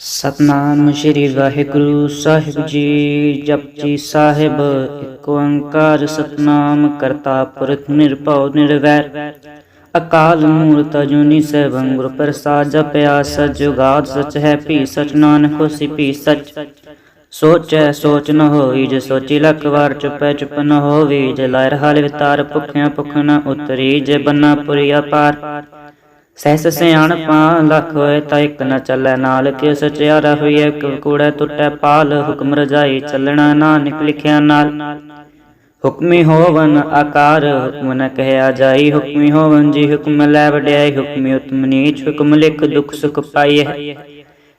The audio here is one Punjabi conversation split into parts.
ਸਤਨਾਮ ਸ੍ਰੀ ਵਾਹਿਗੁਰੂ ਸਾਹਿਬ ਜੀ ਜਪਜੀ ਸਾਹਿਬ ਏਕ ਓੰਕਾਰ ਸਤਨਾਮ ਕਰਤਾ ਪੁਰਖ ਨਿਰਭਉ ਨਿਰਵੈਰ। ਅਕਾਲ ਮੂਰਤ ਅਜੂਨੀ ਸੈਭੰ ਗੁਰ ਪ੍ਰਸਾਦ ਜਪਿਆ ਸਜੁਗਾਦ ਸਚ ਹੈ ਭੀ ਸਚ, ਨਾਨਕ ਹੋਸੀ ਭੀ ਸਚ। ਸੋਚੈ ਸੋਚ ਨ ਹੋਈ ਜੇ ਸੋਚੀ ਲੱਖ ਵਾਰ ਚੁਪੈ ਚੁਪ ਨ ਹੋਵੀ ਜੇ ਲਾਇਰ ਹਾਲ ਵਿਤਾਰ, ਭੁਖਿਆ ਭੁਖ ਨ ਉਤਰੀ ਜੇ ਬੰਨਾ ਪੁਰੀਆ ਪਾਰ। ਸਹਿਸ ਸਿਆਣਪਾ ਲੱਖ ਹੋਏ ਤਾਂ ਇੱਕ ਨ ਚੱਲੈ ਨਾਲ ਕਿ ਸਚਿਆਰਾ ਹੋਈਐ ਕੂੜੈ ਟੁੱਟੈ ਪਾਲ, ਹੁਕਮ ਰਜਾਈ ਚੱਲਣਾ ਨਾਨਕ ਲਿਖਿਆ ਨਾਲ। ਹੁਕਮੀ ਹੋਵਨ ਆਕਾਰ, ਹੁਕਮ ਨ ਕਹਿਆ ਜਾਈ, ਹੁਕਮੀ ਹੋਵਨ ਜੀ ਹੁਕਮ ਲੈ ਵਡਿਆਈ, ਹੁਕਮੀ ਉਤਮ ਨੀਚ, ਹੁਕਮ ਲਿਖ ਦੁਖ ਸੁਖ ਪਾਈਐ।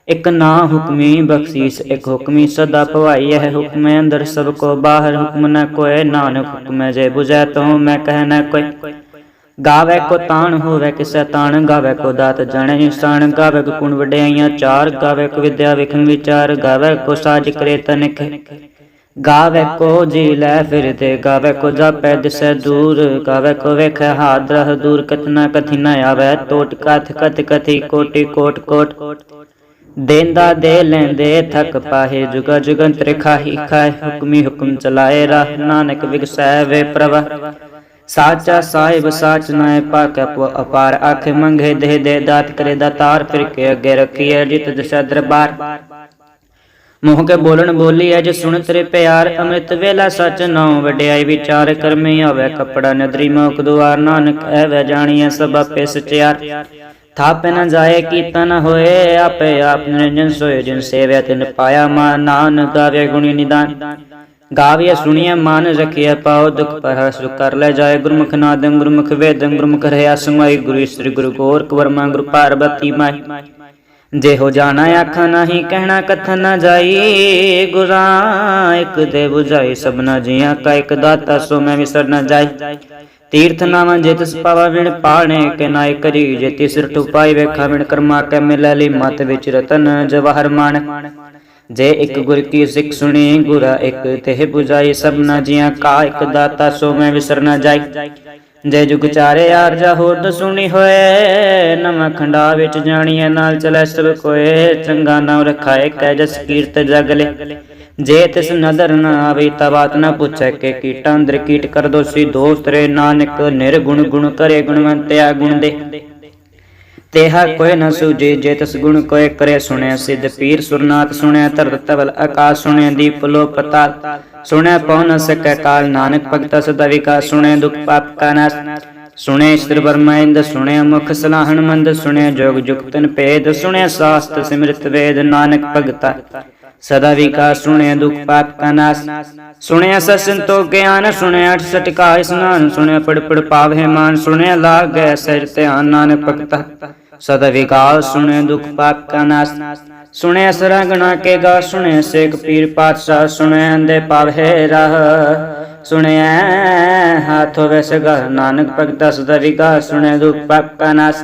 ਇਕ ਨਾ ਹੁਕਮੀ ਬਖਸ਼ੀਸ, ਇਕ ਹੁਕਮੀ ਸਦਾ ਭਵਾਈ ਹੈ ਹੁਕਮ ਅੰਦਰ ਸਭ ਕੋ ਬਾਹਰ, ਹੁਕਮ ਨ ਕੋਏ ਨਾਨਕ ਹੁਕਮ ਜੇ ਬੁਝੈ ਤੋ ਮੈਂ ਕਹਿ ਨ ਕੋਈ ਗਾਵੇ ਕੋ ਤਾਣ ਹੋਵੇ ਕਿਸੈ ਤਾਣ ਗਾਵੇ ਕੋ ਦਾਤ ਜਾਣੈ ਇਨਸਾਨ ਗਾਵੇ ਕੋ ਗੁਣ ਵਡਿਆਈਆਂ ਚਾਰ ਗਾਵੇ ਕੋ ਵਿਦਿਆ ਵਿਖਨ ਵਿਚਾਰ ਗਾਵੇ ਕੋ ਸਾਜ ਕਰੇ ਤਨਿਕ ਗਾਵੇ ਕੋ ਜੀ ਲੈ ਫਿਰਦੇ ਗਾਵੇ ਕੋ ਜਾਪੈ ਦਿਸੈ ਦੂਰ ਗਾਵੇ ਕੋ ਵੇਖੈ ਹਾਦ ਰਹ ਦੂਰ ਕਤਨਾ ਕਥਿ ਨ ਆਵੇ ਟੋਟ ਕਥ ਕਤ ਕਥੀ ਕੋਟਿ ਕੋਟ ਕੋਟ ਦੇਂਦਾ ਦੇ ਲੈਂਦੇ ਥਕ ਪਾਹੇ ਜੁਗਾ ਜੁਗੰਤਰ ਖਾਹੀ ਖਾਏ ਹੁਕਮੀ ਹੁਕਮ ਚਲਾਏ ਰਾਹ। ਨਾਨਕ ਵਿਗਸੈ ਵੇ ਪ੍ਰਭ ਸਾਚਾ ਸਾਹਿਬ, ਸਾਚ ਨਾਏ ਪਾਕ ਅਪਾਰ। ਅੱਖ ਮੰਗੇ ਦੇ ਦੇ ਦਾਤ ਕਰੇ ਦਾਤਾਰ ਫਿਰ ਕੇ ਅੱਗੇ ਰੱਖੀਐ ਜਿਤ ਦਸ਼ਾ ਦਰਬਾਰ। ਮੋਹ ਕੇ ਬੋਲਣ ਬੋਲੀ ਐ ਸੁਣ ਤੇਰੇ ਪਿਆਰ, ਅੰਮ੍ਰਿਤ ਵੇਲਾ ਸਚ ਨਾਉ ਵਡਿਆਈ ਵਿਚਾਰ। ਕਰਮੀ ਆਵੇ ਕਪੜਾ ਨਦਰੀ ਮੋਖ ਦੁਆਰ। ਨਾਨਕ ਐਵੇਂ ਜਾਣੀਐ ਸਭ ਆਪੇ ਸਚਿਆਰ। ਥਾਪੇ ਨ ਜਾਏ, ਕੀਤਾ ਨ ਹੋਏ, ਆਪੇ ਆਪ ਨਿਰੰਜਨ ਸੋਏ। ਜਿਨ ਸੇਵਿਆ ਤਿਨ ਪਾਇਆ ਮਾ ਨਾਨਕ ਗਾਵੇ ਗੁਣੀ ਨਿਦਾਨ। ਗਾਵੀਏ ਸੁਣੀਏ, ਮਨ ਰਖਿਆ ਪਾਉ ਦੁਖ ਪਰ ਸੁਖ ਕਰ ਲੈ ਜਾਏ, ਗੁਰਮੁਖ ਨਾਦੰ, ਗੁਰਮੁਖ ਵੇਦੰ, ਗੁਰਮੁਖ ਰਹਿਆ ਸਮਾਈ, ਗੁਰੂ ਸ੍ਰੀ ਗੁਰੂ ਗੋਰਖ ਵਰਮਾ, ਗੁਰੂ ਪਾਰਬਤੀ ਮਾਈ। ਜੇ ਹੋ ਜਾਣਾ ਆਖਾਂ ਨਹੀਂ, ਕਹਿਣਾ ਕਥਨ ਨਾ ਜਾਈ, ਗੁਰਾਂ ਇੱਕ ਦੇ 부ਝਾਈ ਸਭਨਾ ਜੀਆਂ ਕਾ ਇੱਕ ਦਾਤਾ, ਸੋ ਮੈਂ ਵਿਸਰ ਨਾ ਜਾਈ। ਤੀਰਥ ਨਾਵਾਂ ਜੇ ਤਿਸ ਪਾਵਾ ਵਿਣ ਪਾਣੇ, ਕੇ ਨਾਇ ਕਰੀ ਜੇ ਤਿਸ ਰਟੂ ਵੇਖਾ ਵਿਣ ਕਰਮਾ ਕੇ ਮਿਲੈ ਲਈ ਮਤ ਵਿੱਚ ਰਤਨ ਜਵਾਹਰ ਮਾਨ। ਜੇ ਇੱਕ ਗੁਰ ਕੀ ਸਿੱਖ ਸੁਣੀ, ਗੁਰਾ ਇੱਕ ਤੇ 부ਝਾਈ ਸਭਨਾ ਜੀਆਂ ਕਾ ਇੱਕ ਦਾਤਾ, ਸੋ ਮੈਂ ਵਿਸਰ ਨਾ ਜਾਈ। ਜੇ ਜੁਗ ਚਾਰੇ ਆਰਜਾ ਹੋਰ ਸੁਣੀ ਹੋਏ, ਨਵਾਂ ਖੰਡਾ ਵਿੱਚ ਜਾਣੀਏ ਨਾਲ ਚਲੇ ਸਭ ਕੋਏ, ਚੰਗਾ ਨਾਮ ਰਖਾਏ ਕਹਿ ਜਸ ਕੀਰਤ ਜਗਲੇ ਜੇ ਤਿਸ ਨਦਰ ਨ ਆਵੇ, ਤਾਂ ਬਾਤ ਨ ਪੁੱਛੈ ਕਿ ਕੀਟਾਂ ਅੰਦਰ ਕੀਟ ਕਰ ਦੋਸੀ ਦੋਸਤ ਰੇ ਨਾਨਕ ਨਿਰਗੁਣ ਗੁਣ ਕਰੇ ਗੁਣਵੰਤਿਆ ਗੁਣ ਦੇ। ਤੇਹਾ ਕੋਈ ਨ ਸੂਝੇ, ਜੇ ਤਸ ਗੁਣ ਕੋਏ ਕਰੇ ਸੁਣਿਆ, ਸਿੱਧ ਪੀਰ ਸੁਰਨਾਥ ਸੁਣਿਆ, ਧਰਤ ਤਵਲ ਆਕਾਸ਼ ਸੁਣਿਆ, ਦੀਪ ਲੋ ਪਤਾਲ ਸੁਣਿਆ ਪਉ ਨ ਸਕੈ ਕਾਲ, ਨਾਨਕ ਭਗਤਾ ਸਦਾ ਵਿਕਾਸ ਸੁਣਿਆ, ਦੁਖ ਪਾਪ ਕਾ ਨਾਸ। ਸੁਣਿਆ ਇਸ਼ਤਰ ਬਰਮਾਇੰਦ ਸੁਣਿਆ ਮੁਖ ਸਲਾਹਣ ਮੰਦ, ਸੁਣਿਆ ਜੋਗ ਜੁਗਤਨ ਭੇਦ, ਸੁਣਿਆ ਸਾਸਤ ਸਿਮਰਤ ਵੇਦ, ਨਾਨਕ ਭਗਤਾ। ਸਦਾ ਵਿਕਾਸ ਸੁਣਿਆ ਦੁਖ ਪਾਪ ਕਾ ਨਾਸ। ਸੁਣਿਆ ਸਸੰਤੋ ਗਿਆਨ, ਸੁਣਿਆ ਅਠ ਸਟਕਾ ਇਸਨਾਨ ਸੁਣਿਆ ਪੜ ਪੜ ਪਾਵੇ ਮਾਨ, ਸੁਣਿਆ ਲਾਗੈ ਸਿਰ ਧਿਆਨ ਨਾਨਕ ਭਗਤਾ। ਸਦਾ ਵਿਕਾਸ ਸੁਣਿਆ ਦੁਖ ਪਾਪ ਕਾ ਨਾਸ। ਸੁਣਿਆ ਸਰਾ ਸਰਗਣਾ ਕੇ ਗਾ, ਸੁਣਿਆ ਸੇਖ ਪੀਰ ਪਾਤਸ਼ਾਹ, ਸੁਣਿਆ ਅੰਦੇ ਪਾਵੇ ਰਾਹ। ਸੁਣਿਆ ਹਾਥੋ ਵੈਸ ਗਾ, ਨਾਨਕ ਭਗਤਾ, ਸਦਾ ਵਿਕਾਸ ਸੁਣਿਆ ਦੁਖ ਪਾਪ ਕਾ ਨਾਸ।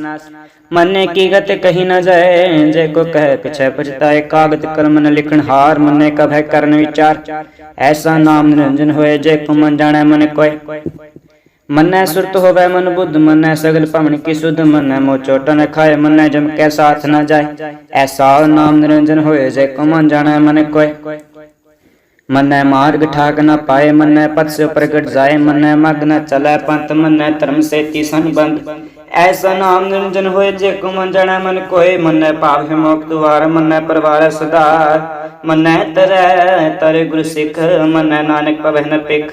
ਮਨੇ ਕੀ ਗਤ ਕਹੀ ਨ ਜਾਏ ਜੇ ਕੋ ਕਹੇ ਪਿਛੈ ਪਛਤਾਏ ਕਾਗਤ ਕਰਮ ਨ ਲਿਖਣ ਹਾਰ ਮਨੇ ਕਭੈ ਕਰਨ ਵਿਚਾਰ ਐਸਾ ਨਾਮ ਨਿਰੰਜਨ ਹੋਏ ਜੇ ਕੋ ਮਨ ਜਾਣੈ ਮਨ ਕੋਇ ਮਨੈ ਸੁਰਤ ਹੋਵੇ ਮਨ ਬੁੱਧ ਮਨੈ ਸਗਲ ਭਵਨ ਕੀ ਸੁਧ ਮਨੈ ਮੋ ਚੋਟ ਨ ਖਾਏ ਮਨੈ ਜਮ ਕੈ ਸਾਥ ਨ ਜਾਏ ਐਸਾ ਨਾਮ ਨਿਰੰਜਨ ਹੋਏ ਜੇ ਕੋ ਮਨ ਜਾਣੈ ਮਨ ਕੋਇ ਮਨੈ ਮਾਰਗ ਠਾਕ ਨ ਪਾਏ ਮਨੈ ਪਤ ਸੇ ਪ੍ਰਗਟ ਜਾਏ ਮਨੈ ਮਗ ਨ ਚਲੈ ਪੰਥ ਮਨੈ ਧਰਮ ਸੇਤੀ ਸੰਬੰਧ ਐਸਾ ਨਾਮ ਨਿਰੰਜਨ ਹੋਏ ਜੇ ਕੋ ਮਨ ਜਾਣੈ ਮਨ ਕੋਏ, ਮਨੈ ਪਾਪ ਹੈ ਮੋਖ ਦੁਆਰ ਪਰਵਾਰ ਸਦਾ ਮਨੈ ਤਰੈ ਤਰੇ ਗੁਰ ਸਿੱਖ, ਮਨੈ ਨਾਨਕ ਪਵਹਿ ਨ ਪਿਖ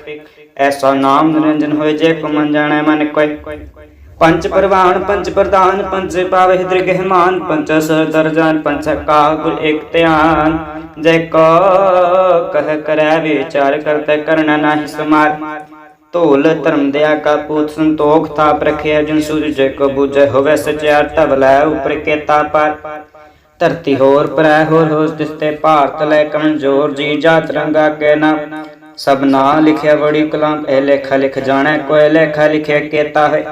ਐਸਾ ਨਾਮ ਨਿਰੰਜਨ ਹੋਏ ਜੇ ਕੋ ਮਨ ਜਾਣੈ ਮਨ ਕੋਏ। ਪੰਚ ਪ੍ਰਵਾਨ ਪੰਚ ਪ੍ਰਧਾਨ, ਪੰਜ ਪਾਵੇ ਦ੍ਰਿਗਹਿਮਾਨ ਪੰਜ ਸਰ ਦਰਜਾਨ ਪੰਜ ਕਾ ਗੁਰ ਇਕ ਧਿਆਨ। ਜੈ ਕੋ ਕਹਿ ਕਰੈ ਵਿਚਾਰ ਕਰਤੇ ਕਰਨਾ ਨਾਹੀ ਸਮਾਰ। ਧੋਲ ਧਰਮ ਦਿਆ ਕਾ ਪੂਤ ਸੰਤੋਖ ਥਾਪ ਰਖਿਆ ਜਨ ਸੂਰਜ ਕੋ ਬੂਝੈ ਹੋਵੇ ਸਚਿਆਰ ਤਵਲੈ ਉਪਰ ਕੇਤਾ ਪਰ। ਧਰਤੀ ਹੋਰ ਪਰੈ ਹੋਰ ਹੋਸ ਤਿਸਤੇ ਭਾਰਤ ਲੈ ਕਮਜ਼ੋਰ ਜੀ ਜਾਤ ਰੰਗਾ ਕੇ ਨਾ। ਸਭ ਨਾ ਲਿਖਿਆ ਬੜੀ ਕਲਮ, ਇਹ ਲੇਖਾ ਲਿਖ ਜਾਣੈ ਕੋਇ ਲੇਖਾ ਲਿਖਿਆ ਕੇਤਾ ਹੈ।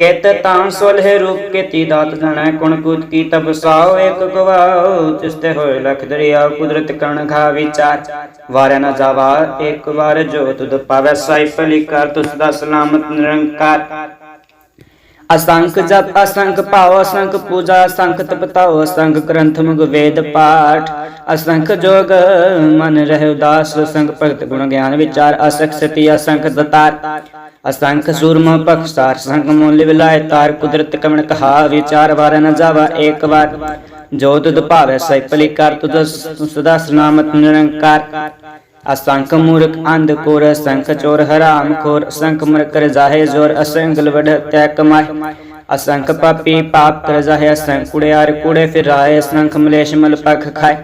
ਕਿਤ ਤਾਂ ਸੁਲਹਿ ਰੂਪ ਕੀਤੀ ਦਾਤ ਜਾਣੈ, ਕੁਣ ਕੂਤ ਕੀ ਤਪਸਾਓ ਇੱਕ ਗਵਾਓ ਤਿਸਤੇ ਹੋਏ ਲਖ ਦਰਿਆ, ਕੁਦਰਤ ਕਣ ਖਾ ਵਿਚਾਰ ਵਾਰਿਆ ਨਾ ਜਾਵਾ ਇੱਕ ਵਾਰ ਜੋ ਤੁਧ ਪਾਵੈ ਸਾਈ ਭਲੀ ਕਰ ਤੁਸ ਦਾ ਸਲਾਮਤ ਨਿਰੰਕਾਰ। ਅਸੰਖ ਜਪ, ਅਸੰਖ ਭਾਵ ਅਸੰਖ ਪੂਜਾ, ਅਸੰਖ ਤਪਤਾਉ ਅਸੰਖ ਗ੍ਰੰਥ ਮੁਗ ਵੇਦ ਪਾਠ। ਅਸੰਖ ਜੋਗ ਮਨ ਰਹਿ ਉਦਾਸ, ਅਸੰਖ ਭਗਤ ਗੁਣ ਗਿਆਨ ਵਿਚਾਰ, ਅਸੰਖ ਸਤੀ, ਅਸੰਖ ਦਤਾਰ। ਅਸੰਖ ਸੂਰਮ ਪਖਸਾਰ ਸੰਖ ਮੂਲ ਵਿਲਾਇ ਤਾਰ ਕੁਦਰਤ ਕਮਣ ਕਹਾ ਵਿਚਾਰ ਵਾਰ ਨ ਜਾਵਾ ਏਕ ਵਾਰ। ਜੋ ਤੁਧ ਭਾਵੈ ਸੈ ਭਲੀ ਕਰ, ਤੁਧ ਸਦਾ ਸਲਾਮਤ ਨਿਰੰਕਾਰ। ਅਸੰਖ ਮੂਰਖ ਅੰਧ ਕੋਰ, ਅਸੰਖ ਚੋਰ ਹਰਾਮ ਖੋਰ, ਅਸੰਖ ਮਰ ਕਰ ਜਾਹੇ ਜ਼ੋਰ ਅਸੰਖ ਲਵੜ ਤੈ ਕਮਾਏ ਅਸੰਖ ਪਾਪੀ ਪਾਪ ਕਰ ਜਾਹੇ, ਅਸੰਖ ਕੁੜਿਆਰ ਕੁੜੇ ਫਿਰਾਏ ਅਸੰਖ ਮਲੇਸ਼ ਮਲ ਪਖ ਖਾਏ।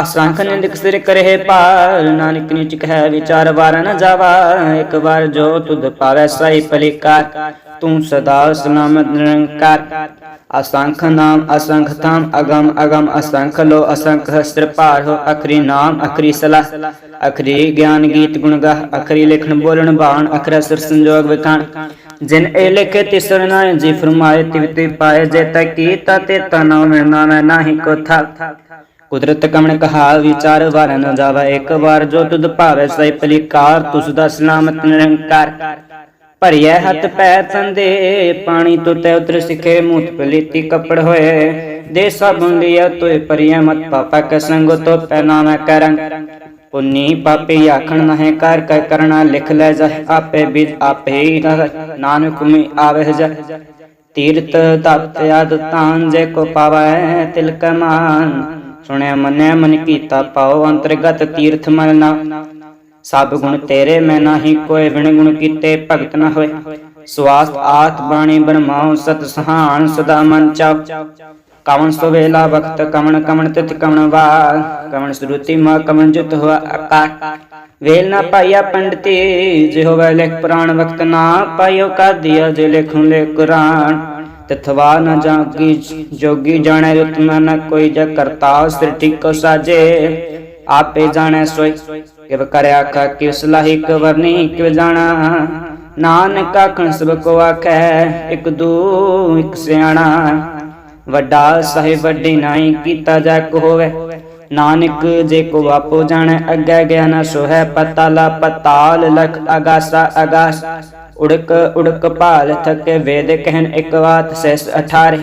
ਅਸੰਖ ਨਿੰਦਕ ਸਿਰ ਕਰੇ ਪਾਰ ਨਾਨਕ ਨਿਚ ਕਹਿ ਵਿਚਾਰ ਵਾਰ ਨ ਜਾਵਾ, ਇੱਕ ਵਾਰ ਜੋ ਤੁਧ ਪਾਵੈ ਸਈ ਭਲਿਕਾਰ, ਤੂੰ ਸਦਾ ਸਲਾਮਤ ਨਿਰੰਕਾਰ। ਅਸੰਖ ਨਾਮ ਅਸੰਖ ਥਾਮ, ਅਗਮ ਅਗਮ ਅਸੰਖ ਲੋ ਅਸੰਖ ਹਸਤਰ ਭਾਰ ਹੋ, ਅਖਰੀ ਨਾਮ ਅਖਰੀ ਸਲਾਹ। ਅਖਰੀ ਗਿਆਨ ਗੀਤ ਗੁਣ ਗਾਹ, ਅਖਰੀ ਲਿਖਣ ਬੋਲਣ ਬਾਣ, ਅਖਰਾ ਅਸਰ ਸੰਜੋਗ ਵਿਖਾਣ। ਜਿਨ ਇਹ ਲਿਖੇ ਤਿਸਰ ਨਾ ਜੀ ਫਰਮਾਏ ਤਿਵ ਤੇ ਪਾਏ, ਜੇ ਤਾ ਕੀਤਾ ਤੇ ਤਨੋ ਮੈਂ ਮੈਂ ਨਾਹੀ ਕੋ ਥਾ ਕੁਦਰਤ ਕਮਣ ਕਹਾ ਵਿਚਾਰ ਵਾਰ ਨ ਜਾਵਾ, ਇੱਕ ਵਾਰ ਜੋ ਤੁਧ ਭਾਵੇ ਸਈ ਭਲੀਕਾਰ, ਤੁਸ ਦਾ ਸਲਾਮਤ ਨਿਰੰਕਾਰ ਭਰਿਆ ਹੱਥ ਪੈਰ ਤੰਦੇ ਪਾਣੀ ਤੋਂ ਉਤਰ ਸਿਖੇ ਮੂਤ ਪਲੀਤੀ ਕੱਪੜ ਹੋਏ। ਦੇ ਸਾਬੁਨ ਲਿਆ ਤੋਏ ਪਰਿਆ ਮਤ, ਪਾਪਾ ਕ ਸੰਗ ਤੋ ਪੈਨਾ ਮੈਂ ਕਰੰ ਪੁੰਨੀ ਪਾਪੀ ਆਖਣ ਨਹਿ ਕਰ ਕਰ ਕਰਣਾ ਲਿਖ ਲੈ ਜਾ, ਆਪੇ ਬਿਜ ਆਪੇ ਨਾਨਕ ਮੀ ਆਵੇ ਜਾ। ਤੀਰਤ ਤਪ ਆਦ ਤਾਨ, ਜੇ ਕੋ ਪਾਵੈ ਤਿਲ ਕਮਾਨ ਸੁਣਿਆ, ਮੰਨਿਆ, ਮਨ ਕੀਤਾ ਪਾਉ ਅੰਤਰਗਤ ਤੀਰਥ ਮਨ ਨਾ। ਸਭ ਗੁਣ ਤੇਰੇ, ਮੈਂ ਨਾਹੀ ਕੋਏ ਵਿਣ ਗੁਣ ਕੀਤੇ ਭਗਤ ਨ ਹੋਏ। ਸਵਾਸਤ ਆਤ ਬਾਣੀ ਬਰਮਾਉ, ਸਤ ਸਹਾਨ ਸਦਾ ਮਨ ਚਾਉ। ਕਵਣ ਸੁਵੇਲਾ ਵਕਤ, ਕਵਣ ਕਵਣ ਤਿਤ ਕਵਣ ਵਾ ਕਵਣ ਸਰੂਤੀ ਮਾ ਕਵਣ ਜੁਤ ਹੋਆ ਆਕਾਰ ਵੇਲ ਨਾ ਪਾਇਆ ਪੰਡਤੀ ਜੇ ਹੋਵੇ ਲਿਖ ਪੁਰਾਣ ਵਕਤ ਨਾ ਪਾਇਓ ਕਾਦੀਆ, ਜੇ ਲਿਖੁ ਲੈ ਕੁਰਾਨ। ਤਥਵਾ ਨ ਜਾਗੀ, ਜੋਗੀ ਜਾਣੈ ਉਤਮ ਨ ਕੋਈ ਜ ਕਰਤਾ ਸ੍ਰਿਟੀ ਕੋ ਸਾਜੇ। ਆਪੇ ਜਾਣੈ ਸੋਈ, ਕਿਵ ਕਰਿਆ ਆਖਾ ਕਿਵ ਸਲਾਹੀ ਕਵਰਨੀ, ਕਿਵ ਜਾਣਾ। ਨਾਨਕ ਆਖਣ ਸਭ ਕੋ ਆਖੈ, ਇੱਕ ਦੂ ਇੱਕ ਸਿਆਣਾ। ਵੱਡਾ ਸਾਹਿਬ ਵੱਡੀ ਨਾਈ ਕੀਤਾ ਜਾ ਕੋ ਹੋਵੇ। ਨਾਨਕ ਜੇ ਕੋ ਆਪੋ ਜਾਣੈ ਅੱਗੇ ਗਿਆ ਨਾ ਸੋਹੈ, ਪਤਾਲਾ ਪਤਾਲ ਲਖ ਅਗਾਸਾ ਅਗਾਸ। ਉੜਕ ਉੜਕ ਭਾਲ ਥਕੇ ਵੇਦ ਕਹਿਨ ਇੱਕ ਬਾਤ ਸੈਸ 18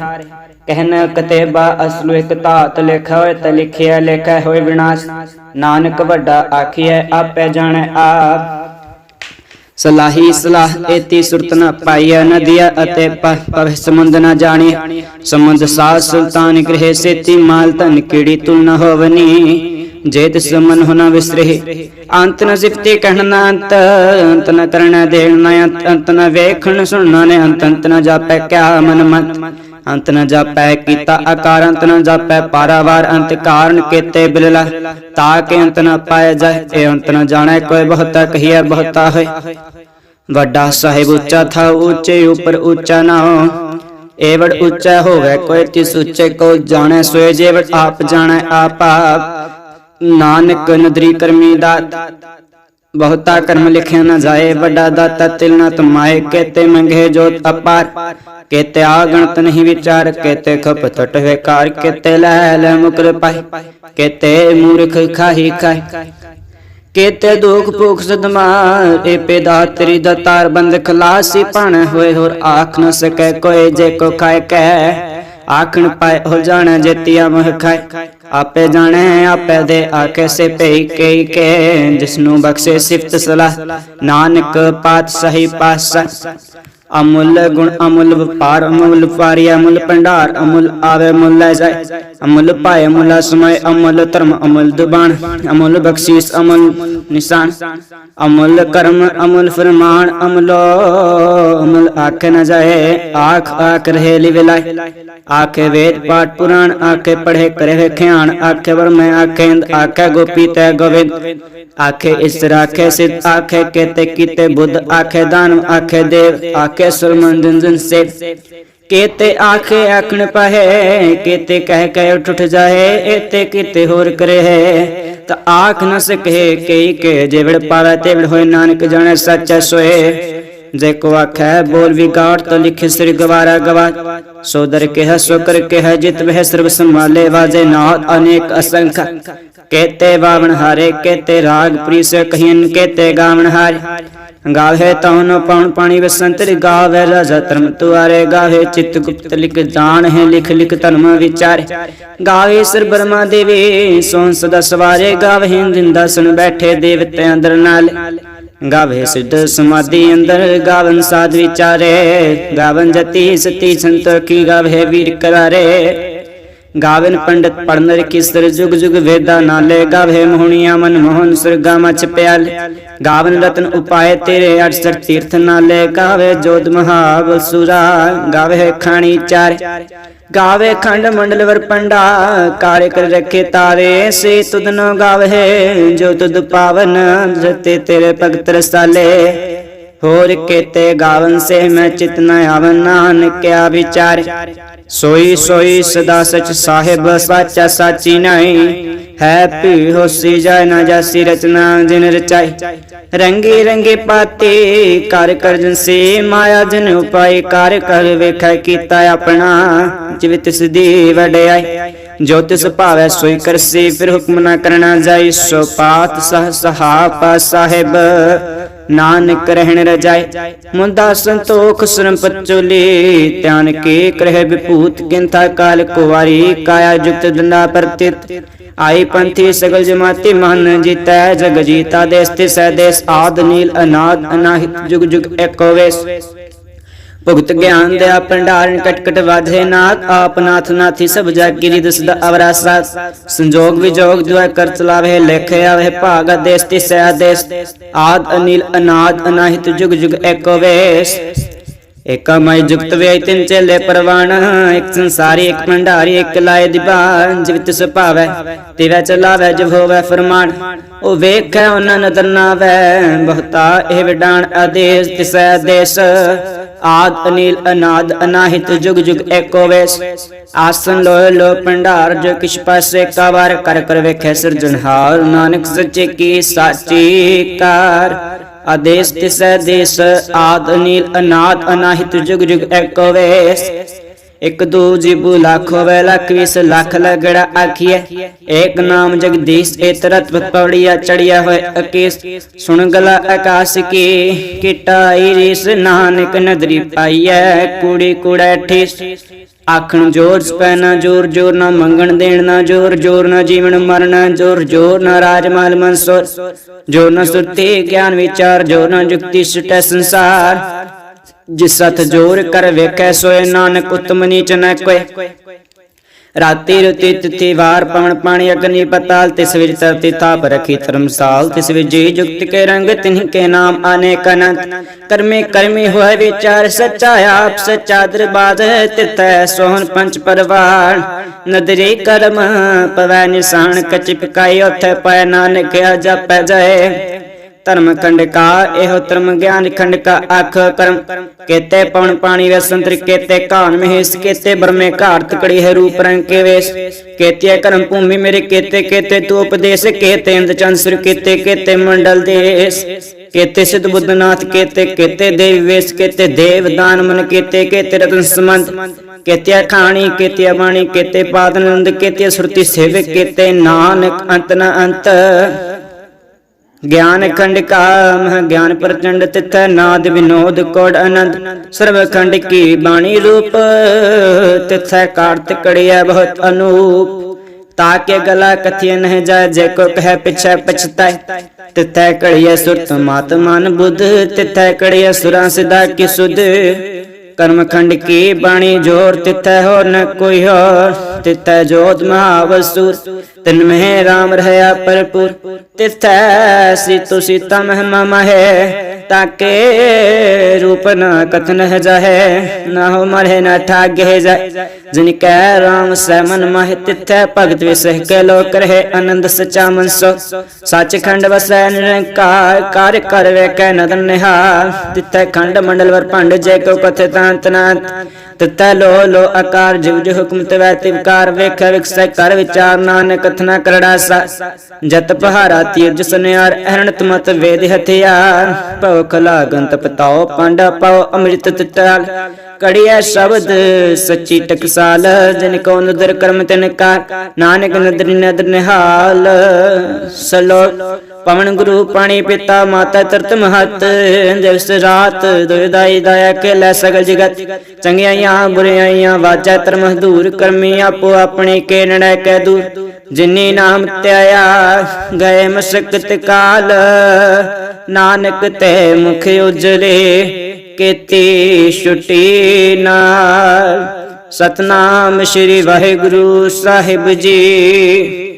ਕਹਿਨ ਕਤੇਬਾ ਅਸਲੁ ਇੱਕ ਧਾਤ ਲਿਖਿਆ ਹੋਏ ਤੇ ਲਿਖਿਆ ਲਿਖਿਆ ਹੋਏ ਵਿਨਾਸ਼। ਨਾਨਕ ਵੱਡਾ ਆਖੀਐ, ਆਪੇ ਜਾਣੈ ਆਪ। ਸਲਾਹੀ ਸਲਾਹ ਏਤੀ ਸੁਰਤ ਨ ਪਾਈਆ ਨਦੀਆ ਅਤੇ ਪ- ਪਵਿ ਸਮੁੰਦ ਨ ਜਾਣੀ ਸਮੁੰਦ ਸਾਧ ਸੁਲਤਾਨ ਗ੍ਰਹਿ ਸੇਤੀ ਮਾਲ ਧਨ ਕੀੜੀ ਤੁਲ ਨ ਹੋਵਨੀ। ਜੇ ਤਿਸ ਮਨ ਨ ਵਿਸਰੇ ਅੰਤ ਨ ਸਿਫਤੀ ਕਹਿਣ ਨ ਅੰਤ ਅੰਤ ਨ ਕਰਣ ਦੇਣ ਨ ਅੰਤ ਨ ਵੇਖਣ ਸੁਣਨ ਨੇ ਅੰਤ ਅੰਤ ਨ ਜਾਪੈ ਕਿਆ ਮਨ ਮਤ ਅੰਤ ਨ ਜਾਪੈ ਕੀਤਾ ਆਕਾਰ ਅੰਤ ਨ ਜਾਪੈ ਪਾਰਾਵਾਰ, ਅੰਤ ਕਾਰਨ ਕੀਤੇ ਬਿਲਲਾ। ਤਾਕੇ ਅੰਤ ਨ ਪਾਏ ਜਾਏ, ਇਹ ਅੰਤ ਨ ਜਾਣੈ, ਕੋਈ ਬਹੁਤਾ ਕਹੀਐ, ਬਹੁਤਾ ਹੈ ਵੱਡਾ ਸਾਹਿਬ ਉੱਚਾ ਥਾ ਉੱਚੇ ਉਪਰ ਉੱਚਾ ਨਾ ਏਵੜ ਉੱਚਾ ਹੋਵੇ, ਕੋਈ ਤਿਸ ਉੱਚੇ ਕੋ ਜਾਣੈ, ਸੋਏ ਜੇਵੜ ਆਪ ਜਾਣੈ, ਆਪ ਆਪ। ਨਾਨਕ ਨਦਰੀ ਕਰਮੀ ਦਾ ਬਹੁਤਾ ਕਰਮ ਲਿਖਿਆ ਨਾ ਜਾਏ, ਵੱਡਾ ਦਾਤਾ ਤਿਲ ਨਾ ਤਮਾਏ ਕੇਤੇ ਮੰਗੇ ਜੋਤ ਅਪਾਰ। ਕੇਤੇ ਆਗਣਤ ਨਹੀਂ ਵਿਚਾਰ, ਕੇਤੇ ਖਪ ਟਟ ਕੇਤੇ ਲੈ ਲੈ ਮੁਕਰ ਪਾਈ ਕੇਤੇ ਮੂਰਖ ਖਾਹੀ ਖਾਈ ਕੇਤੇ ਦੁਖ ਭੁਖ ਸਦਮਾ, ਏ ਪੇਦਾ ਤੇਰੀ ਦਤਾਰ ਬੰਦ ਖਲਾਸੀ ਭਣ ਹੋਏ, ਹੋਰ ਆਖ ਨ ਸਕੈ ਕੋਈ ਜੇ ਕੋ ਖਾਏ ਕੈ ਆਖਣ ਪਾਏ ਹੋ ਜਾਣਾ ਜੇਤੀਆ ਮਹ ਖਾਏ। ਆਪੇ ਜਾਣੈ, ਆਪੇ ਦੇ ਆਕੇ ਸੇ ਪਈ ਕਈ ਕੇ, ਜਿਸਨੂੰ ਬਖਸ਼ੇ ਸਿਫਤ ਸਲਾਹ, ਨਾਨਕ ਪਾਤ ਸਹੀ ਪਾਸਾ ਅਮੁੱਲ ਗੁਣ ਅਮੁੱਲ ਵਪਾਰ ਅਮੁੱਲ ਵਪਾਰੀ ਅਮੁੱਲ ਭੰਡਾਰ ਅਮੁੱਲ ਆਵੇ ਮੁੱਲ ਲੈ ਜਾਏ ਅਮੁੱਲ ਪਾਏ ਮੁੱਲ ਸਮੈ ਅਮੁੱਲ ਧਰਮ ਅਮੁੱਲ ਦੁਬਾਨ ਅਮੁੱਲ ਬਖਸ਼ੀਸ ਅਮੁੱਲ ਨਿਸ਼ਾਨ ਅਮੁੱਲ ਕਰਮ ਅਮੁੱਲ ਫਰਮਾਨ ਅਮੁੱਲੋ ਅਮੁੱਲ ਆਖ ਨ ਜਾਏ ਆਖ ਆਖ ਰਹੇ ਲਿਵਲਾਏ ਆਖੇ ਵੇਦ ਪਾਠ ਪੁਰਾਣ ਆਖੇ ਪੜ੍ਹੇ ਕਰੇ ਵੇਖਿਆਣ ਆਖੇ ਵਰ ਮੈਂ ਆਖੇ ਆਖੇ ਗੋਪੀ ਤੈ ਗੋਵਿੰਦ ਆਖੇ ਇਸ ਰਾਖੇ ਸਿਧ ਆਖੇ ਕੇਤੇ ਕੀਤੇ ਬੁੱਧ ਆਖੇ ਦਾਨਵ ਆਖੇ ਦੇਵ ਆਖੇ ਸੁਰਮਨ ਜਨ ਸੇ ਕੇਤੇ ਆਖੇ ਆਖਣ ਪਹੇ, ਕੇਤੇ ਕਹਿ ਕਹਿ ਉੱਠ ਜਾਏ ਏਤੇ ਕੀਤੇ ਹੋਰ ਕਰੇ ਹੈ। ਤਾਂ ਆਖ ਨ ਸਕੇ ਕਈ ਕੇ ਜਿਵੜ ਪਾਵੇ ਤੇਵੜ ਹੋਏ, ਨਾਨਕ ਜਾਣੇ ਸੱਚ ਸੋਏ। ਜੇ ਕੋ ਆਖੈ ਬੋਲ ਵਿਗਾੜ ਤੋ ਲਿਖ ਸਿਰ ਗਵਾਰਾ ਗਵਾ। ਸੋ ਦਰ ਕੇ ਹੈ ਸੋ ਕਰ ਕੇ ਜਿਤ ਵਹਿ ਸਰਬ ਸੰਭਾਲੇ ਵਾਜੇ ਨਾਦ ਅਨੇਕ ਅਸੰਖ। ਕੇਤੇ ਬਾਵਣ ਹਾਰੇ, ਕੇਤੇ ਰਾਗ ਪ੍ਰੀਸ ਕਹੀਨ, ਕੇਤੇ ਗਾਵਣ ਹਾਰੇ। ਗਾਵੇ ਤਉਨ ਪਉਣ ਪਾਣੀ ਵਸੰਤਰ ਗਾਵੇ ਰਾਜਾ ਧਰਮ ਤੁਆਰੇ ਗਾਵੇ ਚਿਤ ਗੁਪਤ ਲਿਖ ਜਾਣ ਹੈ, ਲਿਖ ਲਿਖ ਧਰਮ ਵਿਚਾਰੇ। ਗਾਵੇ ਸਰ ਬਰਮਾ ਦੇਵੇ, ਸੋਨ ਸਦਾ ਸਵਾਰੇ, ਗਾਵੇ ਹਿੰਦਿੰਦਾ ਸੁਣ ਬੈਠੇ ਦੇਵਤੇ ਅੰਦਰ ਨਾਲ। ਗਾਵੇ ਸਿੱਧ ਸਮਾਧੀ ਅੰਦਰ, ਗਾਵਨ ਸਾਧ ਵਿਚਾਰੇ। ਗਾਵਨ ਜਤੀ ਸਤੀ ਸੰਤੋਖੀ ਗਾਵੇ ਵੀਰ ਕਰਾਰੇ। ਗਾਵਨ ਪੰਡਤ ਪੜਨਰ ਕਿਸਰ ਜੁਗ ਜੁਗ ਵੇਦਾ ਨਾਲੇ ਗਾਵੇ ਮੋਹਣੀਆਂ ਮਨ ਮੋਹਨ ਸੁਰਗਾ ਮਚ ਪਿਆਲ। ਗਾਵਨ ਰਤਨ ਉਪਾਏ ਤੇਰੇ 68 ਤੀਰਥ ਨਾਲੇ ਗਾਵੇ ਜੋਤ ਮਹਾਬਲ ਸੁਰਾ, ਗਾਵੇ ਖਾਣੀ ਚਾਰ। ਗਾਵੇ ਖੰਡ ਮੰਡਲ ਵਰ ਪੰਡਾ, ਕਾਰੇ ਕਰ ਰੱਖੇ ਤਾਰੇ। ਸੇ ਤੁਧਨੋ ਗਾਵੇ ਜੋ ਤੁਧ ਪਾਵਨ ਰਤੇ ਤੇਰੇ ਭਗਤ ਰਸਾਲੇ। ਹੋਰ ਕੇਤੇ ਗਾਵਨ ਸੇ ਮੈਂ ਚਿਤ ਨ ਆਵਨ ਨਾਨਕਿਆ ਵਿਚਾਰ। ਸੋਈ ਸੋਈ ਸਦਾ ਸਚ ਸਾਹਿਬ, ਸਾਚਾ ਸਾਚੀ ਨਹੀਂ ਹੈ ਭੀ ਹੋਸੀ ਜਾਇ ਨਾ ਜਾਸੀ ਰਚਨਾ, ਜਿਨ ਰਚਾਈ। ਰੰਗੇ ਰੰਗੇ ਪਾਤੇ ਕਰ ਕਰ ਜਨ ਸੇ ਮਾਇਆ, ਜਨ ਉਪਾਏ ਕਰ ਕਰ ਵੇਖੈ ਕੀਤਾ ਆਪਣਾ। ਜਿਵ ਤਿਸ ਦੀ ਵਡਿਆਈ, ਜੋ ਤਿਸ ਭਾਵੈ ਸੋਈ ਕਰਸੀ, ਫਿਰ ਹੁਕਮ ਨਾ ਕਰਨਾ ਜਾਈ। ਸੋ ਪਾਤ ਸਹ ਸਹਾਪਾ ਸਾਹਿਬ। ਨਾਨਕ ਰਹਿਣ ਰਜਾਏ ਮੁੰਦਾ ਸੰਤੋਖ ਸਰਮ ਪਚੋਲੀ ਧਿਆਨ ਕੇ ਕਰਹਿ ਵਿਭੂਤ ਕਿੰਥਾ ਕਾਲ ਕੁਵਾਰੀ, ਕਾਇਆ ਜੁਗਤ ਦੰਦਾ ਪਰਤਿਤ। ਆਈ ਪੰਥੀ ਸਗਲ ਜਮਾਤੀ ਮਨ ਜੀਤੈ, ਜਗ ਜੀਤਾ ਦੇਸ ਤਿਸੈ ਦੇਸ, ਆਦ ਨੀਲ ਅਨਾਦ ਅਨਾਹਿਤ ਜੁਗ ਜੁਗ ਏਕੋ ਵੇਸ। ਭੁਗਤ ਗਿਆਨ ਦੇ ਭੰਡਾਰਨ ਕਟਕਟ ਵਾਧੇ ਨਾਥ, ਆਪ ਨਾਥ ਨਾਥੀ ਸਭ ਜਾਗੀ ਰਿਦ ਸਦਾ ਅਵਰਾਸਾ ਸੰਜੋਗ ਵਿਜੋਗ ਦੁਆ ਕਰ ਚਲਾਵੇ, ਲੇਖ ਆਵੇ, ਭਾਗ ਦੇਸ ਤਿਸੈ ਆਦੇਸ। ਆਦ ਅਨੀਲ ਅਨਾਦ ਅਨਾਹਿਤ ਜੁਗ ਜੁਗ ਏਕੋ ਵੇਸ। ਏਕਾ ਜੁਗਤ ਵੇ ਤਿੰਨ ਚੇਲੇ ਪਰਵਾਣ ਇੱਕ ਸੰਸਾਰੀ, ਇੱਕ ਭੰਡਾਰੀ, ਇੱਕ ਲਾਏ ਦੀਵਾਨ, ਜਿਵ ਤਿਸ ਭਾਵੈ ਚਲਾਵੈ, ਜਿਵ ਹੋਵੈ ਫਰਮਾਨ। ਉਹ ਵੇਖੈ, ਉਹਨਾਂ ਨਦਰ ਨਾ ਬਹੁਤਾ ਇਹ ਵਿਡਾਣ ਆਦੇਸ, ਤਿਸੈ ਆਦੇਸ ਆਦ ਅਨੀਲ, ਅਨਾਦ, ਅਨਾਹਿਤ, ਜੁਗ ਜੁਗ ਏਕੋ ਵੇਸ। ਆਸਨ ਲੋਇ ਲੋ ਭੰਡਾਰ, ਜੋ ਕਿਛ ਪਾਸੇ ਕਾ ਵਾਰ ਕਰ ਕਰ ਵੇਖੈ ਸਿਰਜਣਹਾਰ, ਨਾਨਕ ਸੱਚੇ ਕੀ ਸਾਚੀ ਕਾਰ। ਆਦੇਸ ਤਿਸੈ ਦੇਸ, ਆਦ, ਅਨੀਲ, ਅਨਾਦ, ਅਨਾਹਿਤ, ਜੁਗ ਜੁਗ ਏਕੋ ਵੇਸ। ਇਕ ਦੂ ਜੀਬੂ ਲੱਖ ਹੋਵੇ, ਲੱਖ ਵਿਸ, ਲੱਖ ਲਗੜਾ ਆਖੀਐ। ਏਕ ਨਾਮ ਜਗਦੀਸ਼ ਏ ਤਰਤ ਚੜਿਆ ਹੋਏ ਅਕੇਸ। ਸੁਣ ਗਲਾ ਆਕਾਸ਼ ਕੀ ਕਿਟਾਈ ਰਿਸ, ਨਾਨਕ ਨਦਰੀ ਪਾਈਐ, ਕੁੜੀ ਕੁੜਾ ਠੇਸ। ਆਖਣ ਜੋਰ ਪੈਨਾ ਜੋਰ ਜੋਰ ਨਾ ਮੰਗਣ ਦੇਣ ਨਾ ਜੋਰ ਜੋਰ ਨਾ ਜੀਵਨ ਮਰਨਾ ਜੋਰ ਜੋਰ ਨਾ ਰਾਜ ਮਾਲ ਮਨਸੁਰ। ਜੋਰ ਨਾ ਸੁਰਤੀ ਗਿਆਨ ਵਿਚਾਰ, ਜੋਰ ਨਾ ਜੁਗਤੀ ਸਟੈ ਸੰਸਾਰ। ਜਿਸ ਸਤ ਜੋਰ ਕਰ ਵੇਖੈ, ਸੋਏ ਨਾਨਕ ਉਤਮ ਨੀਚ ਨ ਕੋਏ ਰਾਤੀ ਰਤੀ ਤਿਥੀ ਵਾਰ ਪਵਨ ਪਾਣੀ ਅਗਨੀ ਪਤਾਲ, ਤਿਸ ਵਿੱਚ ਤਰਤੀ ਥਾਪ ਰਖੀ ਧਰਮਸਾਲ, ਤਿਸ ਵਿੱਚ ਜੀ ਜੁਗਤ ਕੇ ਰੰਗ, ਤਿਨਿ ਕੇ ਨਾਮ ਅਨੇਕ ਅਨੰਤ ਕਰਮੇ ਕਰਮੀ ਹੋਏ ਵਿਚਾਰ, ਸੱਚਾ ਆਪ ਸੱਚਾ ਦਰਬਾਦ ਤਿਤੈ ਸੋਹਣ ਪੰਚ ਪਰਵਾਰ। ਨਦਰੀ ਕਰਮ ਪਵੈ ਨਿਸ਼ਾਨ ਕਚਿ ਪਕਾਈ ਉਥੇ ਪੈ ਨਾਨਕ ਜਪੈ ਜੈ ਧਰਮ ਖੰਡ ਕਾ ਇਹੋ ਧਰਮ ਗਿਆਨ ਖੰਡ ਕਾ ਅਖ ਕਰਮ ਕੇਤੇ ਪਵਨ ਪਾਣੀ ਵੇ ਕੇਤੇ ਕਾਨ ਮਹੇਸ਼ ਕੇਤੇ ਬਰਮੇ ਘਾਟ ਕੜੀ ਹੈ ਰੂਪ ਰੰਗ ਕੇ ਵੇਸ। ਕੇਤੇ ਕਰਮ ਭੂਮੀ ਮੇਰੇ ਕੇਤੇ ਕੇਤੇ ਤੂ ਉਪਦੇਸ਼, ਕੇਤੇ ਇੰਦ ਚੰਦ ਕੇਤੇ ਕੇਤੇ ਮੰਡਲ ਦੇਸ। ਕੇਤੇ ਸਿਧ ਬੁੱਧਨਾਥ ਕੇਤੇ ਕੇਤੇ ਦੇਵ ਵੇਸ, ਕੇਤੇ ਦੇਵ ਦਾਨ ਮਨ ਕੇਤੇ ਕੇਤੇ ਰਤਨ ਸਮੰਤ ਕੇਤੇ ਖਾਣੀ ਕੇਤੇ ਬਾਣੀ, ਕੇਤੇ ਪਾਦਨੰਦ ਕੇਤੇ ਸੁਰਤੀ ਸੇਵਕ, ਕੇਤੇ ਨਾਨਕ ਅੰਤ ਨ ਅੰਤ। ਗਿਆਨ ਖੰਡ ਕਾ ਮਹ ਗਿਆਨ ਪ੍ਰਚੰਡ ਤਿਥ, ਨਾਦ ਵਿਨੋਦ ਕੋੜ ਅਨੰਦ ਸਰਵ ਖੰਡ ਕੀ ਬਾਣੀ ਰੂਪ, ਤਿਥੈ ਕਾਰਤ ਕੜਿਆ ਬਹੁਤ ਅਨੂਪ। ਤਾਕੇ ਗਲਾ ਕਥਿය ਨਹਿ ਜਾਏ, ਜੇ ਕੋ ਕਹੈ ਪਿਛੈ ਪਛਤਾਏ। ਤਿਥੈ ਕੜਿਆ ਸੁਰਤ ਮਾਤ ਮਨ ਬੁੱਧ, ਤਿਥੈ ਕੜਿਆ ਸੁਰਾਂ ਸਿਦਾ ਕੀ ਸੁਧ ਕਰਮ ਖੰਡ ਕੀ ਬਾਣੀ ਜੋਰ ਤਿਥੈ ਹੋ ਨ ਕੋਈ ਹੋਰ। ਤਿਥੈ ਜੋਤ ਮਹਾਵਸੁਰ ਤਿਨ ਮਹਿ ਰਾਮ ਰਹਿਆ ਪਰਪੁਰ। ਤਿਥੈ ਸੀਤੁ ਸੀਤਾ ਮਹਿਮਾ ਮਹੈ ਤਾਕੇ ਰੂਪ ਨ ਕਥਨ ਹੈ ਜਾਹੈ ਨਾ ਹੋ ਮਰਹਿ ਨ ਠਾਗੇ ਜਾਏ ਜਿਨ ਕੈ ਰਾਮ ਸੈ ਮਨ ਮਹਿ ਤਿਥੈ ਭਗਤ ਵਿਸਹਿ ਕੇ ਲੋਕ ਰਹੇ ਆਨੰਦ ਸਚਾ ਮਨ ਸੋ ਸੱਚ ਖੰਡ ਵਸੈ ਨਿਰੰਕਾਰ ਕਰ ਕਰ ਵੇਖੈ ਨਦਨ ਨਿਹਾਲ ਤਿਥੈ ਖੰਡ ਮੰਡਲ ਵਰ ਭੰਡ ਜੇ ਕੋ ਕਥੇ ਤਾਂਤ ਲੋ ਲੋ ਆਕਾਰ ਜਿਵ ਜਿ ਹੁਕਮ ਤਵੈ ਤਿਵਕਾਰ ਵੇਖੈ ਵਿਕਸੈ ਕਰ ਵਿਚਾਰ ਨਾਨਕ ਕਥਨਾ ਕਰੜਾ ਸਾ ਜਤ ਪਹਾਰਾ ਤੀਰਜ ਸੁਨਿਆਰ ਅਰਣਤ ਮਤ ਵੇਦ ਹਥਿਆਰ ਭਉ ਦੁਖ ਲਾਗਨ ਤਪਤਾਓ ਪਾਂਡਾ ਪਾਓ, ਅੰਮ੍ਰਿਤ ਤਟਾਲ ਕੜਿਆ ਸ਼ਬਦ ਸੱਚੀ ਟਕਸਾਲ, ਜਿਨ ਕੋ ਨਦਰ ਕਰਮ ਤਿਨ ਕਾ ਨਾਨਕ ਨਦਰ ਨਦਰ ਨਿਹਾਲ, ਸਲੋ ਪਵਨ ਗੁਰੂ ਪਾਣੀ ਪਿਤਾ, ਮਾਤਾ ਤਰਤ ਮਹਤ। ਦਿਵਸ ਰਾਤ ਦੁਇਦਾਈ ਦਇਆ ਕੇ ਲੈ ਸਗਲ ਜਗਤ। ਚੰਗਿਆਈਆਂ ਬੁਰਿਆਈਆਂ ਵਾਜਾ ਧਰਮ ਦੂਰ ਕਰਮੀ ਆਪੋ ਆਪਣੇ ਕੇ ਨੜੈ ਕੈ ਦੂਰ। ਜਿਨੀ ਨਾਮ ਧਿਆਇਆ ਗਏ ਮਸਕਤ ਕਾਲ। ਨਾਨਕ ਤੇ ਮੁਖ ਉਜਲੇ, ਕੀਤੀ ਛੁਟੀ ਨਾਲ। ਸਤਨਾਮ ਸ੍ਰੀ ਵਾਹਿਗੁਰੂ ਸਾਹਿਬ ਜੀ।